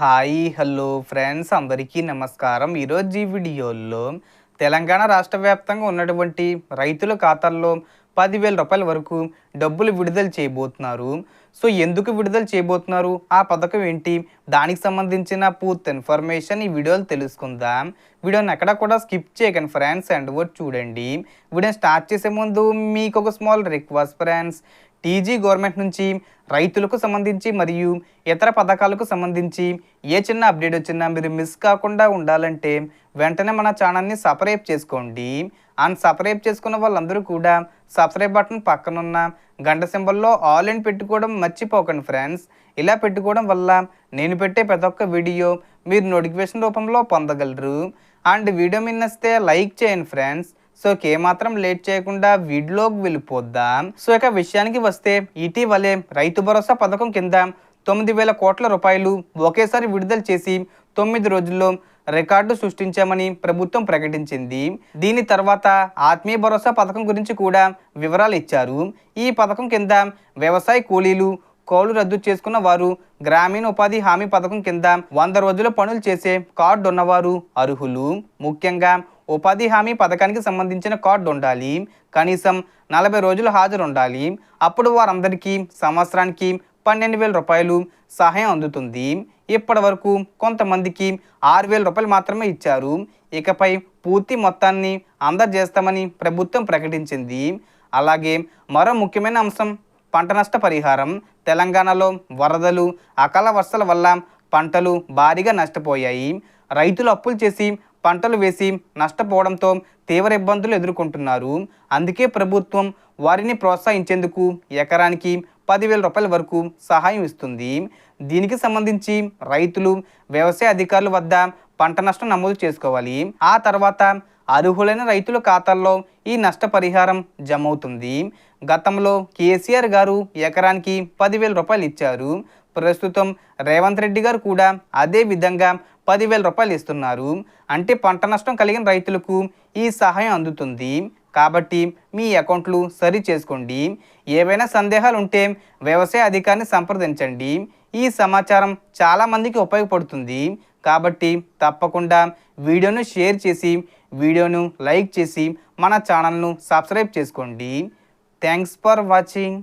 Hi hello friends. అందరికీ నమస్కారం. ఈరోజు ఈ వీడియోలో తెలంగాణ రాష్ట్ర వ్యాప్తంగా ఉన్నటువంటి రైతుల ఖాతాల్లో పదివేల రూపాయల వరకు డబ్బులు విడుదల చేయబోతున్నారు. సో ఎందుకు విడుదల చేయబోతున్నారు? ఆ పథకం ఏంటి? దానికి సంబంధించిన పూర్తి ఇన్ఫర్మేషన్ ఈ వీడియోలో తెలుసుకుందాం. వీడియోని ఎక్కడ కూడా స్కిప్ చేయకండి ఫ్రెండ్స్ అండ్ వర్డ్ చూడండి. వీడియో స్టార్ట్ చేసే ముందు మీకు ఒక small request friends. TG government నుంచి రైతులకు సంబంధించి మరియు ఇతర పథకాలకు సంబంధించి ఏ చిన్న అప్డేట్ వచ్చినా మీరు మిస్ కాకుండా ఉండాలంటే వెంటనే మన ఛానల్ని సబ్స్క్రైబ్ చేసుకోండి. అండ్ సబ్స్క్రైబ్ చేసుకున్న వాళ్ళందరూ కూడా సబ్స్క్రైబ్ బటన్ పక్కనున్న గంట సింబల్లో ఆల్ ఇన్ పెట్టుకోవడం మర్చిపోకండి ఫ్రెండ్స్ ఇలా పెట్టుకోవడం వల్ల నేను పెట్టే ప్రతి ఒక్క వీడియో మీరు నోటిఫికేషన్ రూపంలో పొందగలరు. అండ్ వీడియో మిన్నస్తే లైక్ చేయండి ఫ్రెండ్స్. సో ఏమాత్రం లేట్ చేయకుండా వీడియోకి వెళ్ళిపోద్దాం. సో ఇక విషయానికి వస్తే ఇటీవలే రైతు భరోసా పథకం కింద తొమ్మిది వేల కోట్ల రూపాయలు ఒకేసారి విడుదల చేసి తొమ్మిది రోజుల్లో రికార్డు సృష్టించామని ప్రభుత్వం ప్రకటించింది. దీని తర్వాత ఆత్మీయ భరోసా పథకం గురించి కూడా వివరాలు ఇచ్చారు. ఈ పథకం కింద వ్యవసాయ కూలీలు కౌలు రద్దు చేసుకున్న వారు గ్రామీణ ఉపాధి హామీ పథకం కింద వంద రోజుల పనులు చేసే కార్డు ఉన్నవారు అర్హులు. ముఖ్యంగా ఉపాధి హామీ పథకానికి సంబంధించిన కార్డు ఉండాలి. కనీసం నలభై రోజులు హాజరు ఉండాలి అప్పుడు వారందరికీ సంవత్సరానికి పన్నెండు వేల రూపాయలు సహాయం అందుతుంది. ఇప్పటి వరకు కొంతమందికి ఆరు వేల రూపాయలు మాత్రమే ఇచ్చారు. ఇకపై పూర్తి మొత్తాన్ని అందజేస్తామని ప్రభుత్వం ప్రకటించింది. అలాగే మరో ముఖ్యమైన అంశం పంట నష్ట పరిహారం తెలంగాణలో వరదలు అకాల వర్షాల వల్ల పంటలు భారీగా నష్టపోయాయి. రైతులు అప్పులు చేసి పంటలు వేసి నష్టపోవడంతో తీవ్ర ఇబ్బందులు ఎదుర్కొంటున్నారు. అందుకే ప్రభుత్వం వారిని ప్రోత్సహించేందుకు ఎకరానికి పదివేల రూపాయల వరకు సహాయం ఇస్తుంది. దీనికి సంబంధించి రైతులు వ్యవసాయ అధికారుల వద్ద పంట నష్టం నమోదు చేసుకోవాలి. ఆ తర్వాత అర్హులైన రైతుల ఖాతాల్లో ఈ నష్టపరిహారం జమవుతుంది. గతంలో కేసీఆర్ గారు ఎకరానికి పదివేల రూపాయలు ఇచ్చారు. ప్రస్తుతం రేవంత్ రెడ్డి గారు కూడా అదే విధంగా పదివేల రూపాయలు ఇస్తున్నారు. అంటే పంట నష్టం కలిగిన రైతులకు ఈ సహాయం అందుతుంది. కాబట్టి మీ అకౌంట్లు సరి చేసుకోండి. ఏవైనా సందేహాలు ఉంటే వ్యవసాయ అధికారిని సంప్రదించండి. ఈ సమాచారం చాలామందికి ఉపయోగపడుతుంది. కాబట్టి తప్పకుండా వీడియోను షేర్ చేసి వీడియోను లైక్ చేసి మన ఛానల్ను సబ్స్క్రైబ్ చేసుకోండి. Thanks for watching.